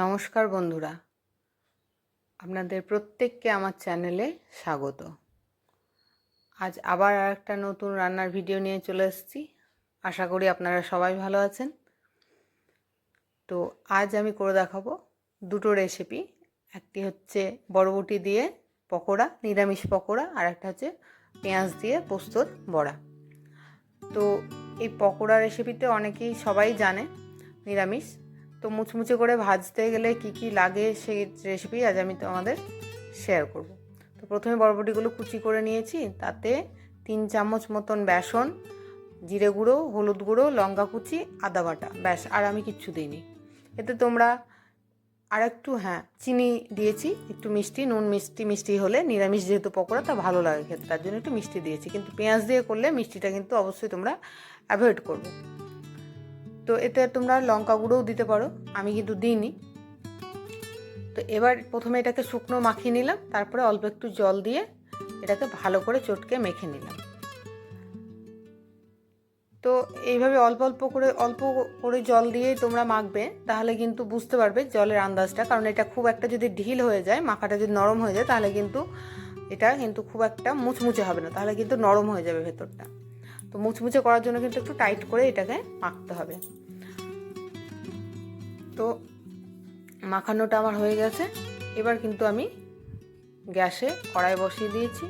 নমস্কার বন্ধুরা। আপনাদের প্রত্যেককে আমার চ্যানেলে স্বাগত। আজ আবার আর একটা নতুন রান্নার ভিডিও নিয়ে চলে এসেছি। আশা করি আপনারা সবাই ভালো আছেন। তো আজ আমি করে দেখাবো দুটো রেসিপি একটি হচ্ছে বরবটি দিয়ে পকোড়া, নিরামিষ পকোড়া, আর একটা হচ্ছে পেঁয়াজ দিয়ে পোস্তর বড়া। তো এই পকোড়া রেসিপিতে অনেকেই সবাই জানে নিরামিষ। তো মুচমুচে করে ভাজতে গেলে কি কি লাগে সেই রেসিপি আজ আমি তোমাদের শেয়ার করব। তো প্রথমে বরবটিগুলো কুচি করে নিয়েছি, তাতে তিন চামচ মতন বেসন, জিরে গুঁড়ো, হলুদ গুঁড়ো, লঙ্কা কুচি, আদা বাটা, ব্যাস, আর আমি কিচ্ছু দিইনি। এতে তোমরা আর একটু হ্যাঁ চিনি দিয়েছি, একটু মিষ্টি, নুন মিষ্টি মিষ্টি হলে, নিরামিষ যেহেতু পকোড়া, তা ভালো লাগে খেতে, তার জন্য একটু মিষ্টি দিয়েছি। কিন্তু পেঁয়াজ দিয়ে করলে মিষ্টিটা কিন্তু অবশ্যই তোমরা অ্যাভয়েড করবে। তো এতে তোমরা লঙ্কা গুঁড়োও দিতে পারো, আমি কিন্তু দিইনি। তো এবার প্রথমে এটাকে শুকনো মাখিয়ে নিলাম, তারপরে অল্প একটু জল দিয়ে এটাকে ভালো করে চটকে মেখে নিলাম। তো এইভাবে অল্প অল্প করে অল্প করে জল দিয়েই তোমরা মাখবে, তাহলে কিন্তু বুঝতে পারবে জলের আন্দাজটা, কারণ এটা খুব একটা যদি ঢিল হয়ে যায়, মাখাটা যদি নরম হয়ে যায়, তাহলে কিন্তু এটা কিন্তু খুব একটা মুচমুচে হবে না, তাহলে কিন্তু নরম হয়ে যাবে ভেতরটা। তো মুচমুচে করার জন্য কিন্তু একটু টাইট করে এটাকে মাখতে হবে। তো মাখানোটা আমার হয়ে গেছে। এবার কিন্তু আমি গ্যাসে কড়াই বসিয়ে দিয়েছি।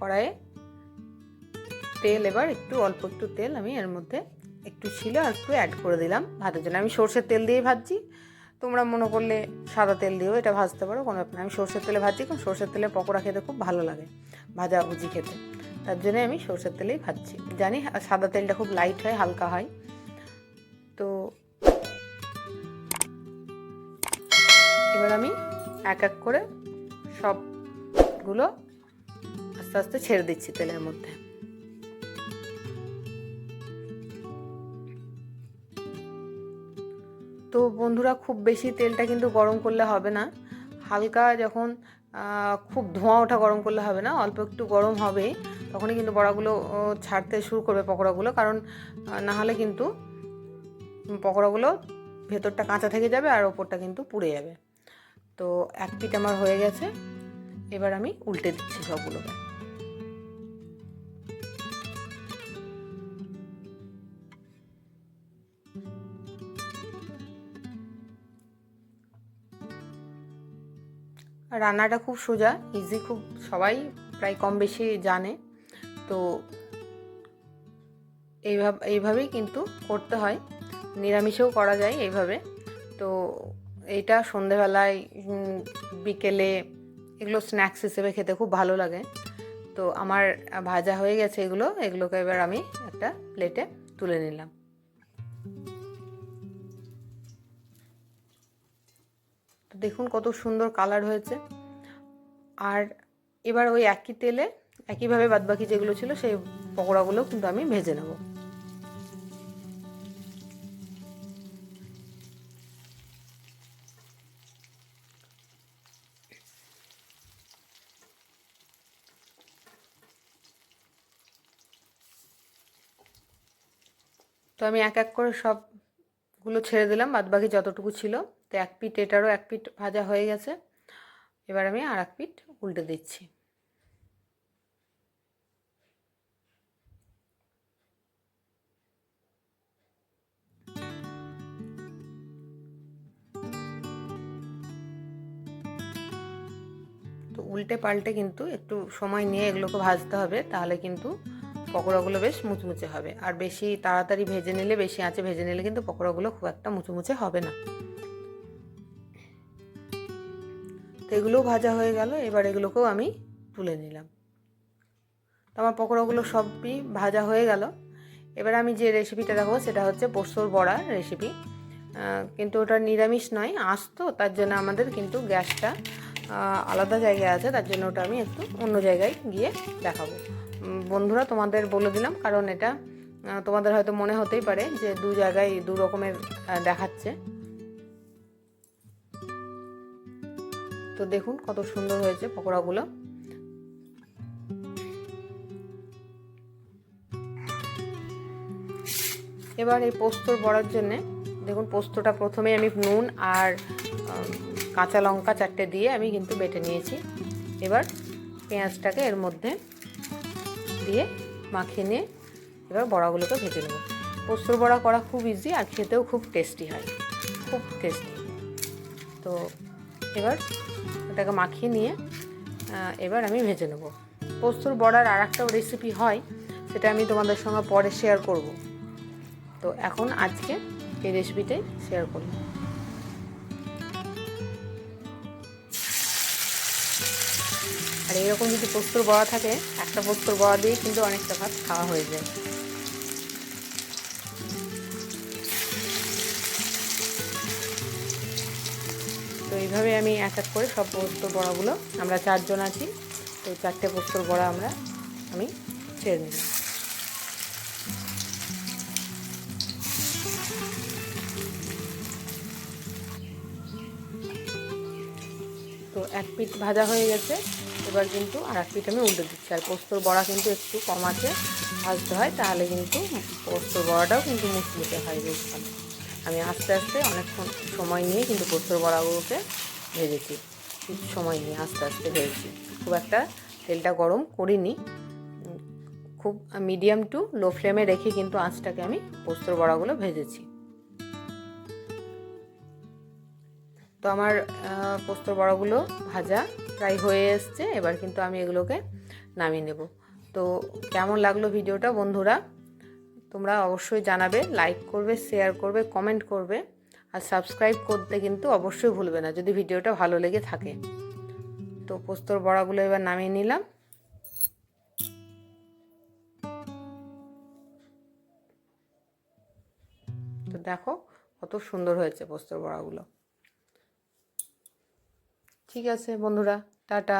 কড়াইয়ে তেল এবার একটু, অল্প একটু তেল আমি এর মধ্যে একটু ছিল আর একটু অ্যাড করে দিলাম ভাতের জন্য। আমি সর্ষের তেল দিয়েই ভাজছি। তোমরা মনে করলে সাদা তেল দিয়েও এটা ভাজতে পারো, কোনো ব্যাপার না। আমি সর্ষের তেলে ভাজছি, কারণ সর্ষের তেলে পকোড়া খেতে খুব ভালো লাগে, ভাজা ভুজি খেতে। তার জন্য আমি সর্ষের তেলেই ভাজছি। জানি সাদা তেলটা খুব লাইট হয়, হালকা হয়। তো এবার আমি এক এক করে সবগুলো আস্তে আস্তে ছেড়ে দিচ্ছি তেলের মধ্যে। তো বন্ধুরা, খুব বেশি তেলটা কিন্তু গরম করলে হবে না। হালকা যখন খুব ধোঁয়া ওঠা গরম করলে হবে না, অল্প একটু গরম হবে। তখনই কিন্তু বড়াগুলো ছাড়তে শুরু করবে পকোড়াগুলো। কারণ না হলে কিন্তু পকোড়াগুলো ভেতরটা কাঁচা থেকে যাবে আর ওপরটা কিন্তু পুড়ে যাবে। তো এক পিঠ আমার হয়ে গেছে। এবার আমি উল্টে দিচ্ছি সবগুলোকে রান্নাটা খুব সোজা ইজি খুব সবাই প্রায় কম বেশি জানে। তো এইভাবে, এইভাবেই কিন্তু করতে হয়। নিরামিষেও করা যায় এইভাবে। তো এইটা সন্ধেবেলায় বিকেলে এগুলো স্ন্যাক্স হিসেবে খেতে খুব ভালো লাগে। তো আমার ভাজা হয়ে গেছে এগুলো, এগুলোকে এবার আমি একটা প্লেটে তুলে নিলাম। দেখুন কত সুন্দর কালার হয়েছে। আর এবার ওই একই তেলে একইভাবে বাদবাকি যেগুলো ছিল সেই পকোড়াগুলো কিন্তু আমি ভেজে নেব। তো আমি এক এক করে সবগুলো ছেড়ে দিলাম বাদ বাকি যতটুকু ছিল। তো এক পিঠ এটারও এক পিঠ ভাজা হয়ে গেছে। এবার আমি আর এক পিঠ উল্টে দিচ্ছি। উল্টে পাল্টে কিন্তু একটু সময় নিয়ে এগুলোকে ভাজতে হবে, তাহলে কিন্তু পকোড়াগুলো বেশ মুচমুচে হবে। আর বেশি তাড়াতাড়ি ভেজে নিলে, বেশি আঁচে ভেজে নিলে কিন্তু পকোড়াগুলো খুব একটা মুচমুচে হবে না। তো এগুলোও ভাজা হয়ে গেল, এবার এগুলোকেও আমি তুলে নিলাম। তো আমার পকোড়াগুলো সবই ভাজা হয়ে গেল। এবার আমি যে রেসিপিটা দেখাবো, সেটা হচ্ছে পোস্তর বড়া রেসিপি। কিন্তু ওটা নিরামিষ নয়, আসতো, তার জন্য আমাদের কিন্তু গ্যাসটা আলাদা জায়গায় আছে, তার জন্য ওটা আমি একটু অন্য জায়গায় গিয়ে দেখাবো। বন্ধুরা, তোমাদের বলে দিলাম, কারণ এটা তোমাদের হয়তো মনে হতেই পারে যে দু জায়গায় দু রকমের দেখাচ্ছে। তো দেখুন কত সুন্দর হয়েছে পকোড়াগুলো। এবার এই পোস্তর বড়ার জন্যে, দেখুন পোস্তটা প্রথমে আমি নুন আর কাঁচা লঙ্কা চারটে দিয়ে আমি কিন্তু বেটে নিয়েছি। এবার পেঁয়াজটাকে এর মধ্যে দিয়ে মাখিয়ে নিয়ে এবার বড়াগুলোকে ভেজে নেব। পোস্তর বড়া করা খুব ইজি আর খেতেও খুব টেস্টি হয়। খুব টেস্টি তো এবার ওটাকে মাখিয়ে নিয়ে এবার আমি ভেজে নেব। পোস্তর বড়ার আর একটা রেসিপি হয়, সেটা আমি তোমাদের সঙ্গে পরে শেয়ার করব। তো এখন আজকে এই রেসিপিটাই শেয়ার করব। আর এরকম যদি পোস্তর বড়া থাকে, একটা পোস্তর বড়া দিয়ে কিন্তু অনেকটা ভাত খাওয়া হয়ে যায়। তো এইভাবে আমি এক এক করে সব পোস্তর বড়াগুলো, আমরা চারজন আছি, তো চারটে পোস্তর বড়া আমরা, আমি ছেড়ে নিলাম তো এক পিঠ ভাজা হয়ে গেছে। এবার কিন্তু আর এক আমি উল্টে দিচ্ছি। আর পোস্তর বড়া কিন্তু একটু কম আছে, ভাজতে হয়, তাহলে কিন্তু পোস্তর বড়াটাও কিন্তু মুচমুচে হয় বেশ আমি আস্তে আস্তে অনেকক্ষণ সময় নিয়ে কিন্তু পোস্তর বড়াগুলোকে ভেজেছি কিছু সময় নিয়ে আস্তে আস্তে ভেজেছি। খুব একটা তেলটা গরম করিনি। খুব মিডিয়াম টু লো ফ্লেমে রেখে কিন্তু আঁচটাকে আমি পোস্তর বড়াগুলো ভেজেছি। তো আমার পোস্তর বড়াগুলো ভাজা প্রায় হয়ে এসছে, এবার কিন্তু আমি এগুলোকে নামিয়ে নেব। তো কেমন লাগল ভিডিওটা বন্ধুরা? তোমরা অবশ্যই জানাবে লাইক করবে শেয়ার করবে কমেন্ট করবে, আর সাবস্ক্রাইব করতে কিন্তু অবশ্যই ভুলবে না যদি ভিডিওটা ভালো লেগে থাকে। তো পোস্তর বড়াগুলো এবার নামিয়ে নিলাম। তো দেখো কত সুন্দর হয়েছে পোস্তর বড়াগুলো। ঠিক আছে বন্ধুরা টাটা।